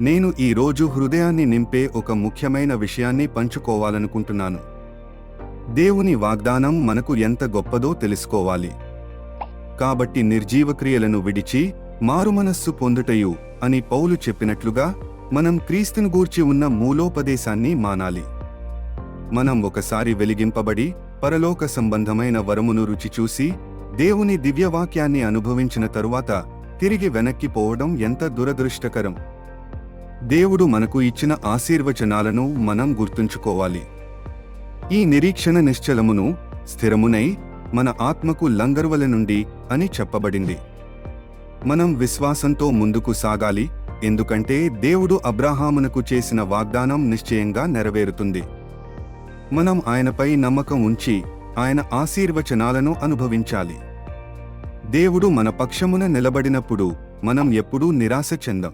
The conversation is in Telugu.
నేను ఈ రోజు హృదయాన్ని నింపే ఒక ముఖ్యమైన విషయాన్ని పంచుకోవాలనుకుంటున్నాను. దేవుని వాగ్దానం మనకు ఎంత గొప్పదో తెలుసుకోవాలి. కాబట్టి నిర్జీవ క్రియలను విడిచి మారుమనస్సు పొందుటయు అని పౌలు చెప్పినట్లుగా మనం క్రీస్తును గూర్చి ఉన్న మూలోపదేశాన్ని మానాలి. మనం ఒకసారి వెలిగింపబడి పరలోక సంబంధమైన వరమును రుచి చూసి దేవుని దివ్యవాక్యాన్ని అనుభవించిన తరువాత తిరిగి వెనక్కి పోవడం ఎంత దురదృష్టకరం. దేవుడు మనకు ఇచ్చిన ఆశీర్వచనాలను మనం గుర్తుంచుకోవాలి. ఈ నిరీక్షణ నిశ్చలమును స్థిరమునై మన ఆత్మకు లంగరువల నుండి అని చెప్పబడింది. మనం విశ్వాసంతో ముందుకు సాగాలి ఎందుకంటే దేవుడు అబ్రాహామునకు చేసిన వాగ్దానం నిశ్చయంగా నెరవేరుతుంది. మనం ఆయనపై నమ్మకం ఉంచి ఆయన ఆశీర్వచనాలను అనుభవించాలి. దేవుడు మన పక్షమున నిలబడినప్పుడు మనం ఎప్పుడూ నిరాశ చెందం.